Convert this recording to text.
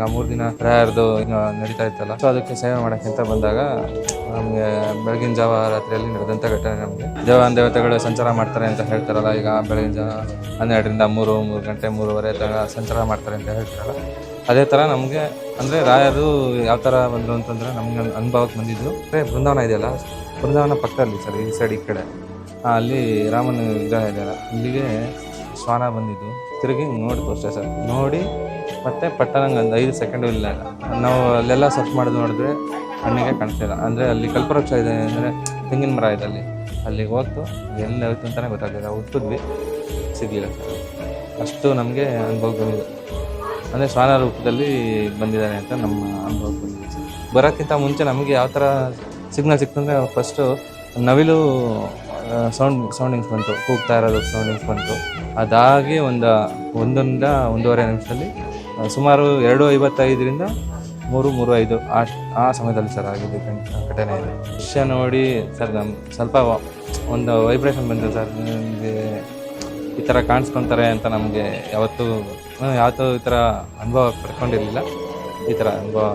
ಈಗ ಮೂರು ದಿನ ಪ್ರಯಾರ್ದು ನಡೀತಾ ಇತ್ತಲ್ಲ. ಸೊ ಅದಕ್ಕೆ ಸೇವೆ ಮಾಡಕ್ಕೆ ಅಂತ ಬಂದಾಗ ನಮಗೆ ಬೆಳಗಿನ ಜಾವ ರಾತ್ರಿಯಲ್ಲಿ ನಡೆದಂಥ ಘಟನೆ ನಮಗೆ. ದೇವಾನ್ ದೇವತೆಗಳು ಸಂಚಾರ ಮಾಡ್ತಾರೆ ಅಂತ ಹೇಳ್ತಾರಲ್ಲ, ಈಗ ಬೆಳಗಿನ ಜಾವ ಹನ್ನೆರಡರಿಂದ ಮೂರು ಮೂರು ಗಂಟೆ ಮೂರುವರೆ ತರ ಸಂಚಾರ ಮಾಡ್ತಾರೆ ಅಂತ ಹೇಳ್ತಾರಲ್ಲ. ಅದೇ ಥರ ನಮಗೆ, ಅಂದರೆ ರಾಯರು ಯಾವ ಥರ ಬಂದರು ಅಂತಂದರೆ ನಮಗೆ ಅನುಭವಕ್ಕೆ ಬಂದಿದ್ದು, ಅಂದರೆ ಬೃಂದಾವನ ಇದೆಯಲ್ಲ, ಬೃಂದಾವನ ಪಕ್ಕದಲ್ಲಿ ಸರ್, ಈ ಸೈಡ್ ಈ ಕಡೆ. ಅಲ್ಲಿ ರಾಮನ ವಿಗ್ರಹ ಇದೆಯಲ್ಲ ಇಲ್ಲಿಗೆ ಶ್ವಾನ ಬಂದಿದ್ದು. ತಿರುಗಿ ನೋಡಿ ಅಷ್ಟೇ ಸರ್. ನೋಡಿ ಮತ್ತೆ ಪಟ್ಟಣಂಗೆ ಒಂದು ಐದು ಸೆಕೆಂಡು ಇಲ್ಲ. ನಾವು ಅಲ್ಲೆಲ್ಲ ಸರ್ಚ್ ಮಾಡಿದ್ ನೋಡಿದ್ರೆ ಕಣ್ಣಿಗೆ ಕಾಣಿಸ್ತಿಲ್ಲ ಅಂದರೆ ಅಲ್ಲಿ ಕಲ್ಪವೃಕ್ಷ ಇದೆ ಅಂದರೆ ತೆಂಗಿನ ಮರ ಇದೆ ಅಲ್ಲಿ. ಅಲ್ಲಿಗೆ ಹೋಗ್ತು, ಎಲ್ಲಿ ಹೋಯ್ತು ಅಂತಲೇ ಗೊತ್ತಾಗ್ತಿಲ್ಲ. ಹುಟ್ಟಿದ್ವಿ, ಸಿಗಲಿಲ್ಲ. ಸರ್ ಅಷ್ಟು ನಮಗೆ ಅನುಭವ ಬಂದಿದೆ. ಅಂದರೆ ಶ್ವಾನ ರೂಪದಲ್ಲಿ ಬಂದಿದ್ದಾನೆ ಅಂತ ನಮ್ಮ ಅನುಭವ ಬಂದಿದೆ. ಬರೋಕ್ಕಿಂತ ಮುಂಚೆ ನಮಗೆ ಯಾವ ಥರ ಸಿಗ್ನಲ್ ಸಿಕ್ತಂದರೆ ಫಸ್ಟು ನವಿಲು ಸೌಂಡ್ ಸೌಂಡಿಂಗ್ಸ್ ಬಂತು. ಕೂಗ್ತಾ ಇರೋದು ಸೌಂಡಿಂಗ್ಸ್ ಬಂತು. ಅದಾಗಿ ಒಂದು ಒಂದೊಂದ ಒಂದೂವರೆ ನಿಮಿಷದಲ್ಲಿ ಸುಮಾರು ಎರಡು ಐವತ್ತೈದರಿಂದ ಮೂರು ಮೂರು ಐದು ಆ ಆ ಸಮಯದಲ್ಲಿ ಸರ್ ಆಗಿದೆ ಘಟನೆ ಇದೆ. ದೃಶ್ಯ ನೋಡಿ ಸರ್ ನಮ್ಮ ಸ್ವಲ್ಪ ಒಂದು ವೈಬ್ರೇಷನ್ ಬಂದಿದೆ ಸರ್. ನಿಮಗೆ ಈ ಥರ ಕಾಣಿಸ್ಕೊತಾರೆ ಅಂತ ನಮಗೆ ಯಾವತ್ತೂ ಯಾವತ್ತೂ ಈ ಥರ ಅನುಭವ ಪಡ್ಕೊಂಡಿರಲಿಲ್ಲ. ಈ ಥರ ಅನುಭವ